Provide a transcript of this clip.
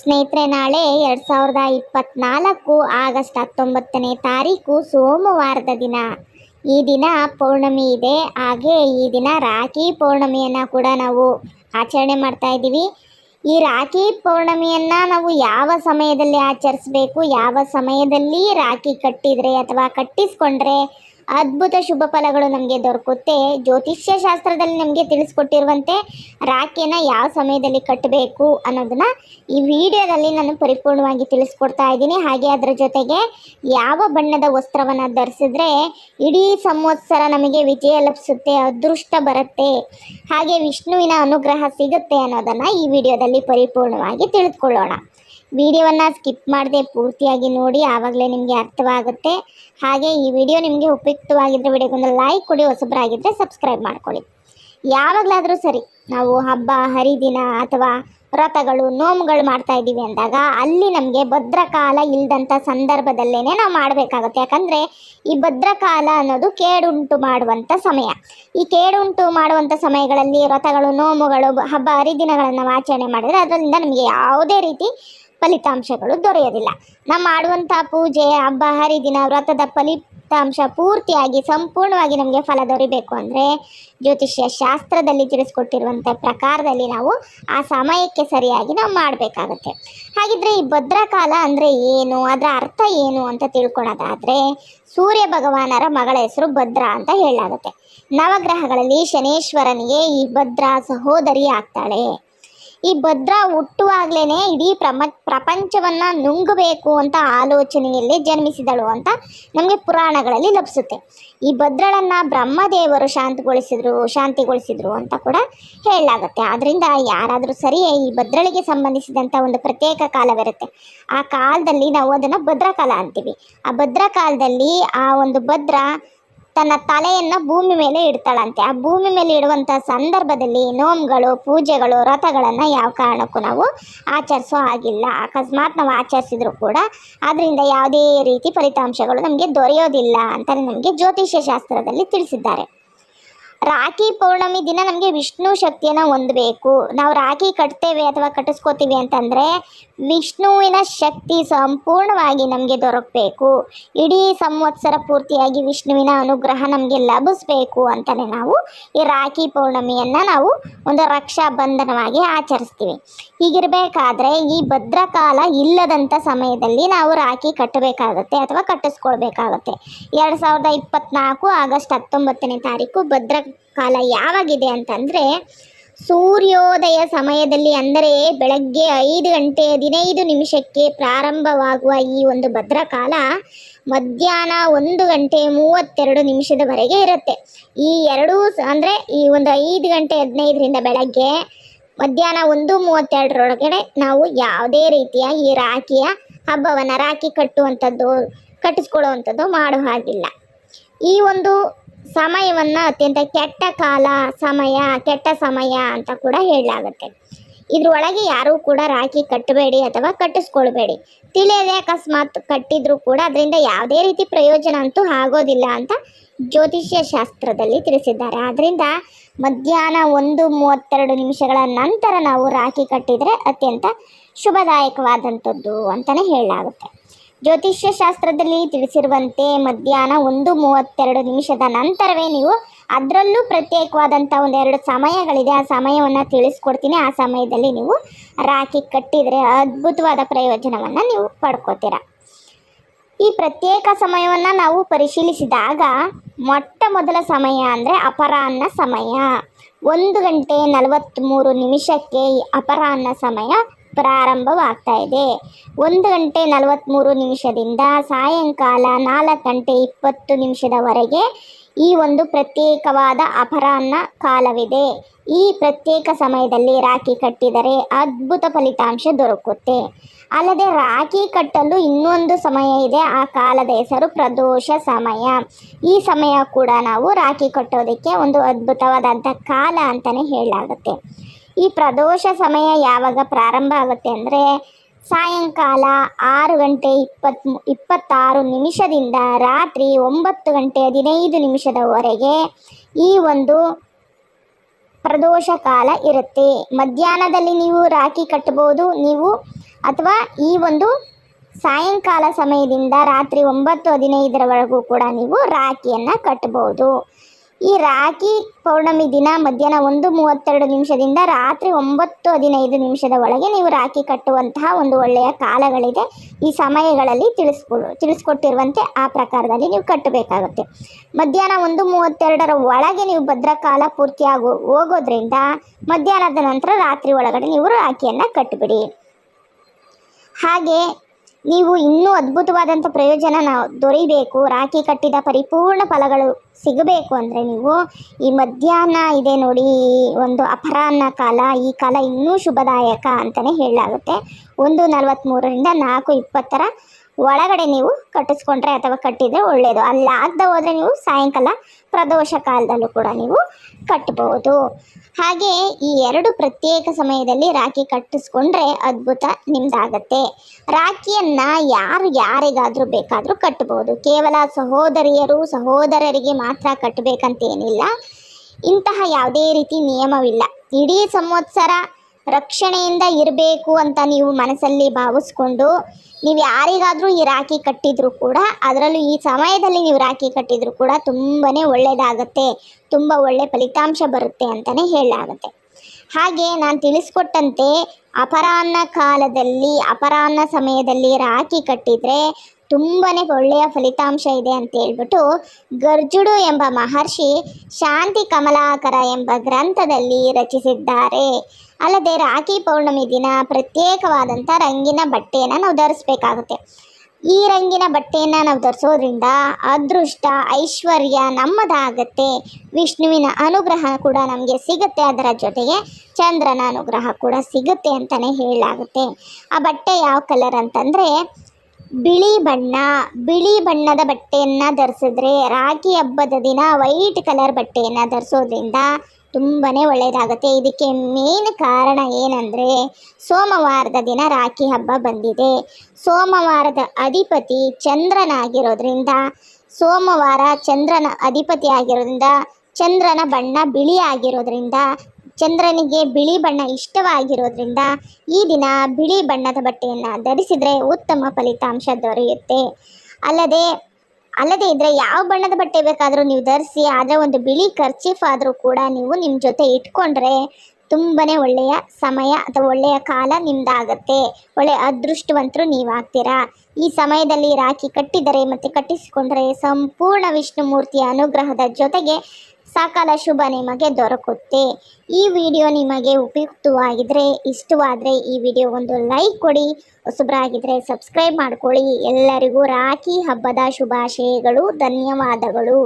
ಸ್ನೇಹಿತರೆ, ನಾಳೆ ಎರಡು ಸಾವಿರದ ಇಪ್ಪತ್ನಾಲ್ಕು ಆಗಸ್ಟ್ ಹತ್ತೊಂಬತ್ತನೇ ತಾರೀಕು ಸೋಮವಾರದ ದಿನ. ಈ ದಿನ ಪೌರ್ಣಮಿ ಇದೆ. ಹಾಗೆ ಈ ದಿನ ರಾಖಿ ಪೌರ್ಣಮಿಯನ್ನು ಕೂಡ ನಾವು ಆಚರಣೆ ಮಾಡ್ತಾ ಇದ್ದೀವಿ. ಈ ರಾಖಿ ಪೌರ್ಣಮಿಯನ್ನು ನಾವು ಯಾವ ಸಮಯದಲ್ಲಿ ಆಚರಿಸಬೇಕು, ಯಾವ ಸಮಯದಲ್ಲಿ ರಾಖಿ ಕಟ್ಟಿದರೆ ಅಥವಾ ಕಟ್ಟಿಸ್ಕೊಂಡ್ರೆ ಅದ್ಭುತ ಶುಭ ಫಲಗಳು ನಮಗೆ ದೊರಕುತ್ತೆ. ಜ್ಯೋತಿಷ್ಯ ಶಾಸ್ತ್ರದಲ್ಲಿ ನಮಗೆ ತಿಳಿಸ್ಕೊಟ್ಟಿರುವಂತೆ ರಾಖಿಯನ್ನು ಯಾವ ಸಮಯದಲ್ಲಿ ಕಟ್ಟಬೇಕು ಅನ್ನೋದನ್ನ ಈ ವಿಡಿಯೋದಲ್ಲಿ ನಾನು ಪರಿಪೂರ್ಣವಾಗಿ ತಿಳಿಸ್ಕೊಡ್ತಾ ಇದ್ದೀನಿ. ಹಾಗೆ ಅದರ ಜೊತೆಗೆ ಯಾವ ಬಣ್ಣದ ವಸ್ತ್ರವನ್ನು ಧರಿಸಿದ್ರೆ ಇಡೀ ಸಂವತ್ಸರ ನಮಗೆ ವಿಜಯ ಲಭಿಸುತ್ತೆ, ಅದೃಷ್ಟ ಬರುತ್ತೆ, ಹಾಗೆ ವಿಷ್ಣುವಿನ ಅನುಗ್ರಹ ಸಿಗುತ್ತೆ ಅನ್ನೋದನ್ನು ಈ ವಿಡಿಯೋದಲ್ಲಿ ಪರಿಪೂರ್ಣವಾಗಿ ತಿಳಿದುಕೊಳ್ಳೋಣ. ವಿಡಿಯೋವನ್ನು ಸ್ಕಿಪ್ ಮಾಡದೆ ಪೂರ್ತಿಯಾಗಿ ನೋಡಿ ಆವಾಗಲೇ ನಿಮಗೆ ಅರ್ಥವಾಗುತ್ತೆ. ಹಾಗೆ ಈ ವಿಡಿಯೋ ನಿಮಗೆ ಉಪಯುಕ್ತವಾಗಿದ್ದರೆ ವಿಡಿಯೋಗೊಂದು ಲೈಕ್ ಕೊಡಿ ಹೊಸಬ್ರಾಗಿದ್ದರೆ ಸಬ್ಸ್ಕ್ರೈಬ್ ಮಾಡ್ಕೊಳ್ಳಿ. ಯಾವಾಗಲಾದರೂ ಸರಿ, ನಾವು ಹಬ್ಬ, ಹರಿದಿನ ಅಥವಾ ವ್ರತಗಳು, ನೋಮುಗಳು ಮಾಡ್ತಾ ಇದ್ದೀವಿ ಅಂದಾಗ ಅಲ್ಲಿ ನಮಗೆ ಭದ್ರಕಾಲ ಇಲ್ಲದಂಥ ಸಂದರ್ಭದಲ್ಲೇ ನಾವು ಮಾಡಬೇಕಾಗುತ್ತೆ. ಯಾಕಂದರೆ ಈ ಭದ್ರಕಾಲ ಅನ್ನೋದು ಕೇಡುಂಟು ಮಾಡುವಂಥ ಸಮಯ. ಈ ಕೇಡುಂಟು ಮಾಡುವಂಥ ಸಮಯಗಳಲ್ಲಿ ವ್ರತಗಳು, ನೋಮುಗಳು, ಹಬ್ಬ, ಹರಿದಿನಗಳನ್ನು ಆಚರಣೆ ಮಾಡಿದರೆ ಅದರಿಂದ ನಮಗೆ ಯಾವುದೇ ರೀತಿ ಫಲಿತಾಂಶಗಳು ದೊರೆಯೋದಿಲ್ಲ. ನಾವು ಮಾಡುವಂಥ ಪೂಜೆ, ಹಬ್ಬ, ಹರಿದಿನ, ವ್ರತದ ಫಲಿತಾಂಶ ಪೂರ್ತಿಯಾಗಿ ಸಂಪೂರ್ಣವಾಗಿ ನಮಗೆ ಫಲ ದೊರಿಬೇಕು ಅಂದರೆ ಜ್ಯೋತಿಷ್ಯ ಶಾಸ್ತ್ರದಲ್ಲಿ ತಿಳಿಸ್ಕೊಟ್ಟಿರುವಂಥ ಪ್ರಕಾರದಲ್ಲಿ ನಾವು ಆ ಸಮಯಕ್ಕೆ ಸರಿಯಾಗಿ ನಾವು ಮಾಡಬೇಕಾಗುತ್ತೆ. ಹಾಗಿದ್ರೆ ಈ ಭದ್ರಕಾಲ ಅಂದರೆ ಏನು, ಅದರ ಅರ್ಥ ಏನು ಅಂತ ತಿಳ್ಕೊಳೋದಾದರೆ ಸೂರ್ಯ ಭಗವಾನರ ಮಗಳ ಹೆಸರು ಭದ್ರ ಅಂತ ಹೇಳಲಾಗುತ್ತೆ. ನವಗ್ರಹಗಳಲ್ಲಿ ಶನೇಶ್ವರನಿಗೆ ಈ ಭದ್ರ ಸಹೋದರಿ ಆಗ್ತಾಳೆ. ಈ ಭದ್ರ ಹುಟ್ಟುವಾಗ್ಲೇನೆ ಇಡೀ ಪ್ರಮ, ಪ್ರಪಂಚವನ್ನ ನುಂಗಬೇಕು ಅಂತ ಆಲೋಚನೆಯಲ್ಲಿ ಜನ್ಮಿಸಿದಳು ಅಂತ ನಮಗೆ ಪುರಾಣಗಳಲ್ಲಿ ಲಭಿಸುತ್ತೆ. ಈ ಭದ್ರಳನ್ನ ಬ್ರಹ್ಮದೇವರು ಶಾಂತಗೊಳಿಸಿದ್ರು, ಶಾಂತಿಗೊಳಿಸಿದ್ರು ಅಂತ ಕೂಡ ಹೇಳಲಾಗುತ್ತೆ. ಆದ್ರಿಂದ ಯಾರಾದರೂ ಸರಿಯೇ ಈ ಭದ್ರಳಿಗೆ ಸಂಬಂಧಿಸಿದಂಥ ಒಂದು ಪ್ರತ್ಯೇಕ ಕಾಲವಿರುತ್ತೆ. ಆ ಕಾಲದಲ್ಲಿ ನಾವು ಅದನ್ನು ಭದ್ರಕಾಲ ಅಂತೀವಿ. ಆ ಭದ್ರಕಾಲದಲ್ಲಿ ಆ ಒಂದು ಭದ್ರ ತನ್ನ ತಲೆಯನ್ನು ಭೂಮಿ ಮೇಲೆ ಇಡ್ತಾಳಂತೆ. ಆ ಭೂಮಿ ಮೇಲೆ ಇಡುವಂಥ ಸಂದರ್ಭದಲ್ಲಿ ನೋಮ್ಗಳು, ಪೂಜೆಗಳು ವ್ರತಗಳನ್ನು ಯಾವ ಕಾರಣಕ್ಕೂ ನಾವು ಆಚರಿಸೋ ಹಾಗಿಲ್ಲ. ಅಕಸ್ಮಾತ್ ನಾವು ಆಚರಿಸಿದ್ರು ಕೂಡ ಅದರಿಂದ ಯಾವುದೇ ರೀತಿ ಫಲಿತಾಂಶಗಳು ನಮಗೆ ದೊರೆಯೋದಿಲ್ಲ ಅಂತಲೇ ನಮಗೆ ಜ್ಯೋತಿಷ್ಯ ಶಾಸ್ತ್ರದಲ್ಲಿ ತಿಳಿಸಿದ್ದಾರೆ. ರಾಖಿ ಪೌರ್ಣಮಿ ದಿನ ನಮಗೆ ವಿಷ್ಣು ಶಕ್ತಿಯನ್ನು ಹೊಂದಬೇಕು. ನಾವು ರಾಖಿ ಕಟ್ತೇವೆ ಅಥವಾ ಕಟ್ಟಿಸ್ಕೋತೀವಿ ಅಂತಂದರೆ ವಿಷ್ಣುವಿನ ಶಕ್ತಿ ಸಂಪೂರ್ಣವಾಗಿ ನಮಗೆ ದೊರಕಬೇಕು. ಇಡೀ ಸಂವತ್ಸರ ಪೂರ್ತಿಯಾಗಿ ವಿಷ್ಣುವಿನ ಅನುಗ್ರಹ ನಮಗೆ ಲಭಿಸಬೇಕು ಅಂತಲೇ ನಾವು ಈ ರಾಖಿ ಪೌರ್ಣಮಿಯನ್ನು ನಾವು ಒಂದು ರಕ್ಷಾ ಬಂಧನವಾಗಿ ಆಚರಿಸ್ತೀವಿ. ಹೀಗಿರಬೇಕಾದ್ರೆ ಈ ಭದ್ರಕಾಲ ಇಲ್ಲದಂಥ ಸಮಯದಲ್ಲಿ ನಾವು ರಾಖಿ ಕಟ್ಟಬೇಕಾಗತ್ತೆ ಅಥವಾ ಕಟ್ಟಿಸ್ಕೊಳ್ಬೇಕಾಗತ್ತೆ. ಎರಡು ಸಾವಿರದ ಇಪ್ಪತ್ನಾಲ್ಕು ಆಗಸ್ಟ್ ಹತ್ತೊಂಬತ್ತನೇ ತಾರೀಕು ಭದ್ರಕಾಲ ಯಾವಾಗಿದೆ ಅಂತಂದರೆ ಸೂರ್ಯೋದಯ ಸಮಯದಲ್ಲಿ ಅಂದರೆ ಬೆಳಗ್ಗೆ ಐದು ಗಂಟೆ ಹದಿನೈದು ನಿಮಿಷಕ್ಕೆ ಪ್ರಾರಂಭವಾಗುವ ಈ ಒಂದು ಭದ್ರಕಾಲ ಮಧ್ಯಾಹ್ನ ಒಂದು ಗಂಟೆ ಮೂವತ್ತೆರಡು ನಿಮಿಷದವರೆಗೆ ಇರುತ್ತೆ. ಈ ಎರಡೂ ಅಂದರೆ ಈ ಒಂದು ಐದು ಗಂಟೆ ಹದಿನೈದರಿಂದ ಬೆಳಗ್ಗೆ ಮಧ್ಯಾಹ್ನ ಒಂದು ಮೂವತ್ತೆರಡರೊಳಗಡೆ ನಾವು ಯಾವುದೇ ರೀತಿಯ ಈ ರಾಖಿಯ ಹಬ್ಬವನ್ನು ರಾಖಿ ಕಟ್ಟುವಂಥದ್ದು, ಕಟ್ಟಿಸ್ಕೊಳ್ಳುವಂಥದ್ದು ಮಾಡೋ ಹಾಗಿಲ್ಲ. ಈ ಒಂದು ಸಮಯವನ್ನು ಅತ್ಯಂತ ಕೆಟ್ಟ ಕಾಲ ಸಮಯ, ಕೆಟ್ಟ ಸಮಯ ಅಂತ ಕೂಡ ಹೇಳಲಾಗುತ್ತೆ. ಇದ್ರೊಳಗೆ ಯಾರೂ ಕೂಡ ರಾಖಿ ಕಟ್ಟಬೇಡಿ ಅಥವಾ ಕಟ್ಟಿಸ್ಕೊಳ್ಬೇಡಿ. ತಿಳಿಯದೆ ಅಕಸ್ಮಾತ್ ಕಟ್ಟಿದ್ರು ಕೂಡ ಅದರಿಂದ ಯಾವುದೇ ರೀತಿ ಪ್ರಯೋಜನ ಅಂತೂ ಆಗೋದಿಲ್ಲ ಅಂತ ಜ್ಯೋತಿಷ್ಯ ಶಾಸ್ತ್ರದಲ್ಲಿ ತಿಳಿಸಿದ್ದಾರೆ. ಆದ್ದರಿಂದ ಮಧ್ಯಾಹ್ನ ಒಂದು ಮೂವತ್ತೆರಡು ನಿಮಿಷಗಳ ನಂತರ ನಾವು ರಾಖಿ ಕಟ್ಟಿದರೆ ಅತ್ಯಂತ ಶುಭದಾಯಕವಾದಂಥದ್ದು ಅಂತಲೇ ಹೇಳಲಾಗುತ್ತೆ. ಜ್ಯೋತಿಷ್ಯ ಶಾಸ್ತ್ರದಲ್ಲಿ ತಿಳಿಸಿರುವಂತೆ ಮಧ್ಯಾಹ್ನ ಒಂದು ಮೂವತ್ತೆರಡು ನಿಮಿಷದ ನಂತರವೇ ನೀವು ಅದರಲ್ಲೂ ಪ್ರತ್ಯೇಕವಾದಂಥ ಒಂದೆರಡು ಸಮಯಗಳಿದೆ. ಆ ಸಮಯವನ್ನು ತಿಳಿಸ್ಕೊಡ್ತೀನಿ. ಆ ಸಮಯದಲ್ಲಿ ನೀವು ರಾಖಿ ಕಟ್ಟಿದರೆ ಅದ್ಭುತವಾದ ಪ್ರಯೋಜನವನ್ನು ನೀವು ಪಡ್ಕೋತೀರ. ಈ ಪ್ರತ್ಯೇಕ ಸಮಯವನ್ನು ನಾವು ಪರಿಶೀಲಿಸಿದಾಗ ಮೊಟ್ಟ ಮೊದಲ ಸಮಯ ಅಂದರೆ ಅಪರಾಹ್ನ ಸಮಯ. ಒಂದು ಗಂಟೆ ನಲವತ್ತ್ಮೂರು ನಿಮಿಷಕ್ಕೆ ಈ ಅಪರಾಹ್ನ ಸಮಯ ಪ್ರಾರಂಭವಾಗ್ತಾ ಇದೆ. ಒಂದು ಗಂಟೆ ನಲವತ್ತ್ಮೂರು ನಿಮಿಷದಿಂದ ಸಾಯಂಕಾಲ ನಾಲ್ಕು ಗಂಟೆ ಇಪ್ಪತ್ತು ನಿಮಿಷದವರೆಗೆ ಈ ಒಂದು ಪ್ರತ್ಯೇಕವಾದ ಅಪರಾಹ್ನ ಕಾಲವಿದೆ. ಈ ಪ್ರತ್ಯೇಕ ಸಮಯದಲ್ಲಿ ರಾಖಿ ಕಟ್ಟಿದರೆ ಅದ್ಭುತ ಫಲಿತಾಂಶ ದೊರಕುತ್ತೆ. ಅಲ್ಲದೆ ರಾಖಿ ಕಟ್ಟಲು ಇನ್ನೊಂದು ಸಮಯ ಇದೆ. ಆ ಕಾಲದ ಹೆಸರು ಪ್ರದೋಷ ಸಮಯ. ಈ ಸಮಯ ಕೂಡ ನಾವು ರಾಖಿ ಕಟ್ಟೋದಕ್ಕೆ ಒಂದು ಅದ್ಭುತವಾದಂಥ ಕಾಲ ಅಂತಲೇ ಹೇಳಲಾಗುತ್ತೆ. ಈ ಪ್ರದೋಷ ಸಮಯ ಯಾವಾಗ ಪ್ರಾರಂಭ ಆಗುತ್ತೆ ಅಂದರೆ ಸಾಯಂಕಾಲ ಆರು ಗಂಟೆ ಇಪ್ಪತ್ತ್ ಇಪ್ಪತ್ತಾರು ನಿಮಿಷದಿಂದ ರಾತ್ರಿ ಒಂಬತ್ತು ಗಂಟೆ ಹದಿನೈದು ನಿಮಿಷದವರೆಗೆ ಈ ಒಂದು ಪ್ರದೋಷ ಕಾಲ ಇರುತ್ತೆ. ಮಧ್ಯಾಹ್ನದಲ್ಲಿ ನೀವು ರಾಖಿ ಕಟ್ಟಬಹುದು ನೀವು ಅಥವಾ ಈ ಒಂದು ಸಾಯಂಕಾಲ ಸಮಯದಿಂದ ರಾತ್ರಿ ಒಂಬತ್ತು ಹದಿನೈದರವರೆಗೂ ಕೂಡ ನೀವು ರಾಖಿಯನ್ನು ಕಟ್ಟಬಹುದು ಈ ರಾಖಿ ಪೌರ್ಣಮಿ ದಿನ ಮಧ್ಯಾಹ್ನ ಒಂದು ಮೂವತ್ತೆರಡು ನಿಮಿಷದಿಂದ ರಾತ್ರಿ ಒಂಬತ್ತು ಹದಿನೈದು ನಿಮಿಷದ ಒಳಗೆ ನೀವು ರಾಖಿ ಕಟ್ಟುವಂತಹ ಒಂದು ಒಳ್ಳೆಯ ಕಾಲಗಳಿದೆ. ಈ ಸಮಯಗಳಲ್ಲಿ ತಿಳಿಸ್ಕೊ, ತಿಳಿಸ್ಕೊಟ್ಟಿರುವಂತೆ ಆ ಪ್ರಕಾರದಲ್ಲಿ ನೀವು ಕಟ್ಟಬೇಕಾಗುತ್ತೆ. ಮಧ್ಯಾಹ್ನ ಒಂದು ಮೂವತ್ತೆರಡರ ಒಳಗೆ ನೀವು ಭದ್ರಕಾಲ ಪೂರ್ತಿ ಆಗೋ, ಹೋಗೋದ್ರಿಂದ ಮಧ್ಯಾಹ್ನದ ನಂತರ ರಾತ್ರಿ ಒಳಗಡೆ ನೀವು ರಾಖಿಯನ್ನು ಕಟ್ಟಿಬಿಡಿ ಹಾಗೆ ನೀವು ಇನ್ನೂ ಅದ್ಭುತವಾದಂಥ ಪ್ರಯೋಜನ ನಾವು ದೊರೀಬೇಕು. ರಾಖಿ ಕಟ್ಟಿದ ಪರಿಪೂರ್ಣ ಫಲಗಳು ಸಿಗಬೇಕು ಅಂದರೆ ನೀವು ಈ ಮಧ್ಯಾಹ್ನ ಇದೆ ನೋಡಿ, ಒಂದು ಅಪರಾಹ್ನ ಕಾಲ, ಈ ಕಾಲ ಇನ್ನೂ ಶುಭದಾಯಕ ಅಂತಲೇ ಹೇಳಲಾಗುತ್ತೆ. ಒಂದು ನಲವತ್ತ್ಮೂರರಿಂದ ನಾಲ್ಕು ಇಪ್ಪತ್ತರ ಒಳಗಡೆ ನೀವು ಕಟ್ಟಿಸ್ಕೊಂಡ್ರೆ ಅಥವಾ ಕಟ್ಟಿದರೆ ಒಳ್ಳೆಯದು ಅಲ್ಲಾಗದೆ ಹೋದರೆ ನೀವು ಸಾಯಂಕಾಲ ಪ್ರದೋಷ ಕಾಲದಲ್ಲೂ ಕೂಡ ನೀವು ಕಟ್ಟಬಹುದು ಹಾಗೆ ಈ ಎರಡು ಪ್ರತ್ಯೇಕ ಸಮಯದಲ್ಲಿ ರಾಖಿ ಕಟ್ಟಿಸ್ಕೊಂಡ್ರೆ ಅದ್ಭುತ ನಿಮ್ದಾಗತ್ತೆ. ರಾಖಿಯನ್ನು ಯಾರು ಯಾರಿಗಾದರೂ ಬೇಕಾದರೂ ಕಟ್ಟಬಹುದು ಕೇವಲ ಸಹೋದರಿಯರು, ಸಹೋದರರಿಗೆ ಮಾತ್ರ ಕಟ್ಟಬೇಕಂತೇನಿಲ್ಲ ಇಂತಹ ಯಾವುದೇ ರೀತಿ ನಿಯಮವಿಲ್ಲ. ಇಡೀ ಸಂವತ್ಸರ ರಕ್ಷಣೆಯಿಂದ ಇರಬೇಕು ಅಂತ ನೀವು ಮನಸ್ಸಲ್ಲಿ ಭಾವಿಸ್ಕೊಂಡು ನೀವು ಯಾರಿಗಾದರೂ ಈ ರಾಖಿ ಕಟ್ಟಿದ್ರು ಕೂಡ ಅದರಲ್ಲೂ ಈ ಸಮಯದಲ್ಲಿ ನೀವು ರಾಖಿ ಕಟ್ಟಿದ್ರು ಕೂಡ ತುಂಬಾ ಒಳ್ಳೆಯದಾಗತ್ತೆ ತುಂಬ ಒಳ್ಳೆಯ ಫಲಿತಾಂಶ ಬರುತ್ತೆ ಅಂತಲೇ ಹೇಳಲಾಗುತ್ತೆ. ಹಾಗೆ ನಾನು ತಿಳಿಸ್ಕೊಟ್ಟಂತೆ ಅಪರಾಹ್ನ ಕಾಲದಲ್ಲಿ, ಅಪರಾಹ್ನ ಸಮಯದಲ್ಲಿ ರಾಖಿ ಕಟ್ಟಿದರೆ ತುಂಬಾ ಒಳ್ಳೆಯ ಫಲಿತಾಂಶ ಇದೆ ಅಂತ ಹೇಳ್ಬಿಟ್ಟು ಗರ್ಜುಡು ಎಂಬ ಮಹರ್ಷಿ ಶಾಂತಿ ಕಮಲಾಕರ ಎಂಬ ಗ್ರಂಥದಲ್ಲಿ ರಚಿಸಿದ್ದಾರೆ. ಅಲ್ಲದೆ ರಾಖಿ ಪೌರ್ಣಮಿ ದಿನ ಪ್ರತ್ಯೇಕವಾದಂಥ ರಂಗಿನ ಬಟ್ಟೆಯನ್ನು ನಾವು ಧರಿಸ್ಬೇಕಾಗುತ್ತೆ. ಈ ರಂಗಿನ ಬಟ್ಟೆಯನ್ನು ನಾವು ಧರಿಸೋದ್ರಿಂದ ಅದೃಷ್ಟ, ಐಶ್ವರ್ಯ ನಮ್ಮದಾಗತ್ತೆ. ವಿಷ್ಣುವಿನ ಅನುಗ್ರಹ ಕೂಡ ನಮಗೆ ಸಿಗುತ್ತೆ. ಅದರ ಜೊತೆಗೆ ಚಂದ್ರನ ಅನುಗ್ರಹ ಕೂಡ ಸಿಗುತ್ತೆ ಅಂತಲೇ ಹೇಳಲಾಗುತ್ತೆ. ಆ ಬಟ್ಟೆ ಯಾವ ಕಲರ್ ಅಂತಂದರೆ ಬಿಳಿ ಬಣ್ಣ, ಬಿಳಿ ಬಣ್ಣದ ಬಟ್ಟೆಯನ್ನು ಧರಿಸಿದ್ರೆ ರಾಖಿ ಹಬ್ಬದ ದಿನ ವೈಟ್ ಕಲರ್ ಬಟ್ಟೆಯನ್ನು ಧರಿಸೋದ್ರಿಂದ ತುಂಬಾ ಒಳ್ಳೆಯದಾಗುತ್ತೆ ಇದಕ್ಕೆ ಮೇನ್ ಕಾರಣ ಏನಂದರೆ ಸೋಮವಾರದ ದಿನ ರಾಖಿ ಹಬ್ಬ ಬಂದಿದೆ. ಸೋಮವಾರದ ಅಧಿಪತಿ ಚಂದ್ರನಾಗಿರೋದ್ರಿಂದ ಸೋಮವಾರ ಚಂದ್ರನ ಅಧಿಪತಿ ಆಗಿರೋದ್ರಿಂದ, ಚಂದ್ರನ ಬಣ್ಣ ಬಿಳಿ ಆಗಿರೋದ್ರಿಂದ ಚಂದ್ರನಿಗೆ ಬಿಳಿ ಬಣ್ಣ ಇಷ್ಟವಾಗಿರೋದ್ರಿಂದ ಈ ದಿನ ಬಿಳಿ ಬಣ್ಣದ ಬಟ್ಟೆಯನ್ನು ಧರಿಸಿದರೆ ಉತ್ತಮ ಫಲಿತಾಂಶ ದೊರೆಯುತ್ತೆ. ಅಲ್ಲದೆ ಅಲ್ಲದೆ ಇದ್ರೆ ಯಾವ ಬಣ್ಣದ ಬಟ್ಟೆ ಬೇಕಾದರೂ ನೀವು ಧರಿಸಿ, ಆದರೆ ಒಂದು ಬಿಳಿ ಖರ್ಚೀಫ್ ಆದರೂ ಕೂಡ ನೀವು ನಿಮ್ಮ ಜೊತೆ ಇಟ್ಕೊಂಡ್ರೆ ತುಂಬಾ ಒಳ್ಳೆಯ ಸಮಯ ಅಥವಾ ಒಳ್ಳೆಯ ಕಾಲ ನಿಮ್ಮದಾಗತ್ತೆ ಒಳ್ಳೆಯ ಅದೃಷ್ಟವಂತರು ನೀವಾಗ್ತೀರಾ. ಈ ಸಮಯದಲ್ಲಿ ರಾಖಿ ಕಟ್ಟಿದರೆ ಮತ್ತು ಕಟ್ಟಿಸಿಕೊಂಡರೆ ಸಂಪೂರ್ಣ ವಿಷ್ಣುಮೂರ್ತಿಯ ಅನುಗ್ರಹದ ಜೊತೆಗೆ ಸಕಾಲ ಶುಭ ನಿಮಗೆ ದೊರಕುತ್ತೆ. ಈ ವಿಡಿಯೋ ನಿಮಗೆ ಉಪಯುಕ್ತವಾಗಿದ್ದರೆ ಇಷ್ಟವಾದರೆ ಈ ವಿಡಿಯೋ ಒಂದು ಲೈಕ್ ಕೊಡಿ ಹೊಸಬರಾಗಿದ್ದರೆ ಸಬ್ಸ್ಕ್ರೈಬ್ ಮಾಡ್ಕೊಳ್ಳಿ. ಎಲ್ಲರಿಗೂ ರಾಖಿ ಹಬ್ಬದ ಶುಭಾಶಯಗಳು, ಧನ್ಯವಾದಗಳು.